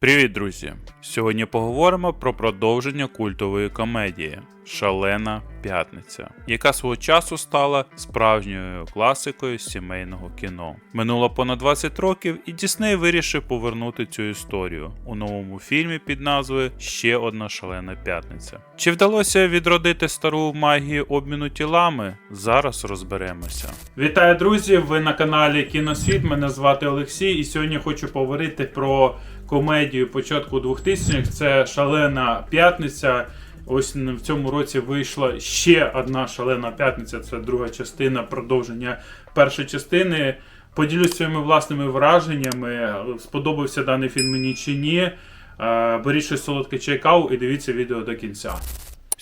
Привіт, друзі! Сьогодні поговоримо про продовження культової комедії Шалена п'ятниця, яка свого часу стала справжньою класикою сімейного кіно. Минуло понад 20 років, і Дісней вирішив повернути цю історію у новому фільмі під назвою Ще одна шалена п'ятниця. Чи вдалося відродити стару магію обміну тілами? Зараз розберемося. Вітаю, друзі! Ви на каналі Кіносвіт. Мене звати Олексій, і сьогодні хочу поговорити про комедію початку 2000-х. Це шалена п'ятниця. Ось в цьому році вийшла ще одна шалена п'ятниця. Це друга частина продовження першої частини. Поділюсь своїми власними враженнями. Сподобався даний фільм мені чи ні. Е, Беріть щось солодке чи каву і дивіться відео до кінця.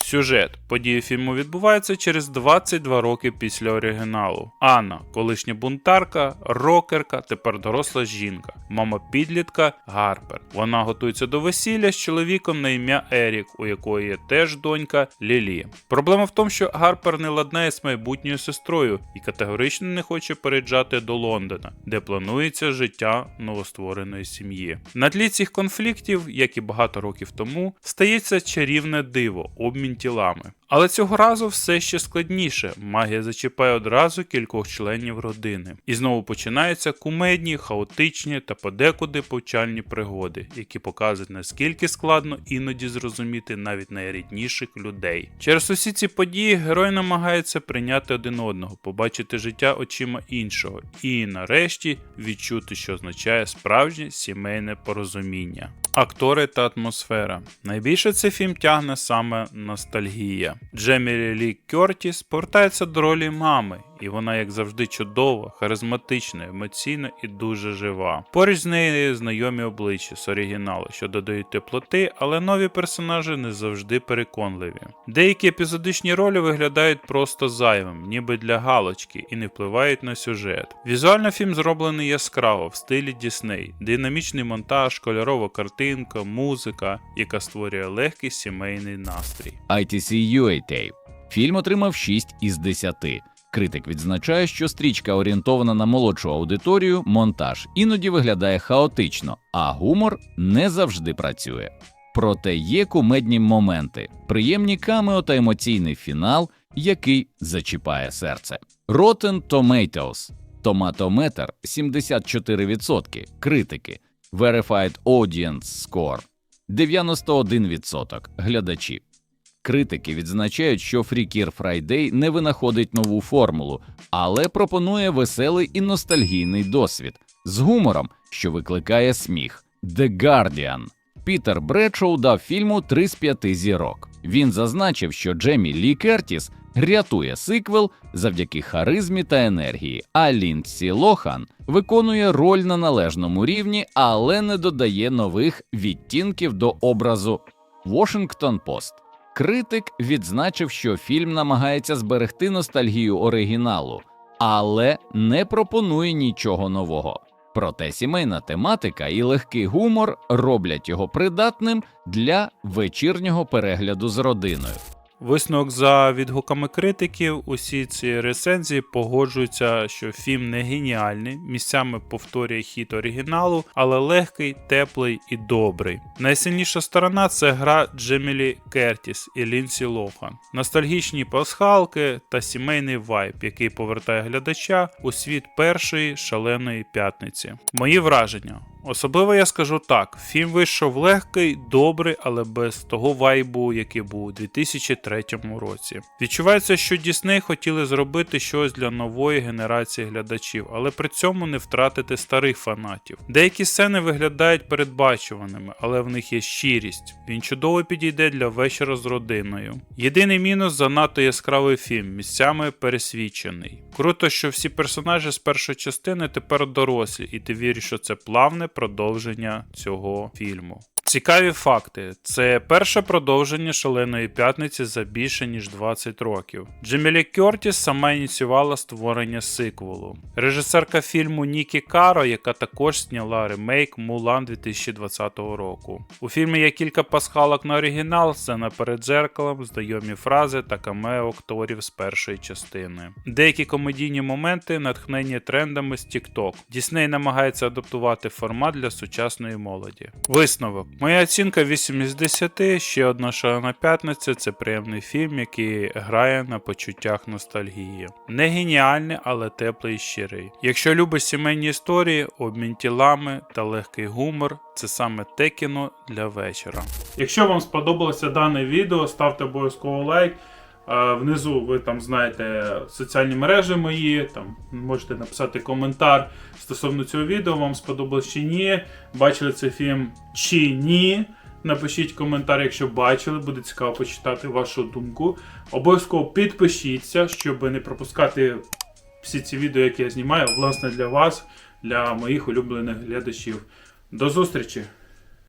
Сюжет події фільму відбуваються через 22 роки після оригіналу. Анна, колишня бунтарка, рокерка, тепер доросла жінка, мама підлітка Гарпер. Вона готується до весілля з чоловіком на ім'я Ерік, у якої є теж донька Лілі. Проблема в тому, що Гарпер не ладнає з майбутньою сестрою і категорично не хоче переїжджати до Лондона, де планується життя новоствореної сім'ї. На тлі цих конфліктів, як і багато років тому, стається чарівне диво обмін тілами. Але цього разу все ще складніше. Магія зачіпає одразу кількох членів родини. І знову починаються кумедні, хаотичні та подекуди повчальні пригоди, які показують наскільки складно іноді зрозуміти навіть найрідніших людей. Через усі ці події герой намагається прийняти один одного, побачити життя очима іншого, і нарешті відчути, що означає справжнє сімейне порозуміння. Актори та атмосфера. Найбільше цей фільм тягне саме ностальгія. Джемілі Лі Кертіс повертається до ролі мами, і вона, як завжди, чудова, харизматична, емоційна і дуже жива. Поруч з нею знайомі обличчя з оригіналу, що додають теплоти, але нові персонажі не завжди переконливі. Деякі епізодичні ролі виглядають просто зайвим, ніби для галочки, і не впливають на сюжет. Візуально фільм зроблений яскраво в стилі Дісней, динамічний монтаж, кольорова картинка, музика, яка створює легкий сімейний настрій. ITC Tape. Фільм отримав 6 із 10. Критик відзначає, що стрічка орієнтована на молодшу аудиторію, монтаж іноді виглядає хаотично, а гумор не завжди працює. Проте є кумедні моменти, приємні камео та емоційний фінал, який зачіпає серце. Rotten Tomatoes. Томатометр 74%. Критики. Verified Audience Score 91% глядачі. Критики відзначають, що Freakier Friday не винаходить нову формулу, але пропонує веселий і ностальгійний досвід з гумором, що викликає сміх. The Guardian. Пітер Бредшоу дав фільму 3 з 5 зірок. Він зазначив, що Джемі Лі Кертіс рятує сиквел завдяки харизмі та енергії, а Ліндсі Лохан виконує роль на належному рівні, але не додає нових відтінків до образу. Washington Post. Критик відзначив, що фільм намагається зберегти ностальгію оригіналу, але не пропонує нічого нового. Проте сімейна тематика і легкий гумор роблять його придатним для вечірнього перегляду з родиною. Висновок за відгуками критиків, усі ці рецензії погоджуються, що фільм не геніальний, місцями повторює хіт оригіналу, але легкий, теплий і добрий. Найсильніша сторона це гра Джемілі Кертіс і Лінсі Лохан, ностальгічні пасхалки та сімейний вайб, який повертає глядача у світ першої шаленої п'ятниці. Мої враження. Особливо я скажу так: фільм вийшов легкий, добрий, але без того вайбу, який був у 2003 році. Відчувається, що Дісней хотіли зробити щось для нової генерації глядачів, але при цьому не втратити старих фанатів. Деякі сцени виглядають передбачуваними, але в них є щирість. Він чудово підійде для вечора з родиною. Єдиний мінус занадто яскравий фільм, місцями пересвідчений. Круто, що всі персонажі з першої частини тепер дорослі, і ти віриш, що це плавне продовження цього фільму. Цікаві факти: це перше продовження шаленої п'ятниці за більше ніж 20 років. Джемілі Кертіс сама ініціювала створення сиквелу. Режисерка фільму Нікі Каро, яка також зняла ремейк Мулан 2020 року. У фільмі є кілька пасхалок на оригінал, сцена перед дзеркалом, знайомі фрази та камео акторів з першої частини. Деякі комедійні моменти натхнені трендами з TikTok. Дісней намагається адаптувати формат для сучасної молоді. Висновок. Моя оцінка 8 із 10. Ще одна шалена п'ятниця це приємний фільм, який грає на почуттях ностальгії. Не геніальний, але теплий і щирий. Якщо любиш сімейні історії, обмін тілами та легкий гумор, це саме те кіно для вечора. Якщо вам сподобалося дане відео, ставте обов'язково лайк. Внизу ви там знаєте соціальні мережі мої, там можете написати коментар стосовно цього відео, вам сподобалось чи ні. Бачили цей фільм чи ні. Напишіть коментар, якщо бачили, буде цікаво почитати вашу думку. Обов'язково підпишіться, щоб не пропускати всі ці відео, які я знімаю, власне для вас, для моїх улюблених глядачів. До зустрічі!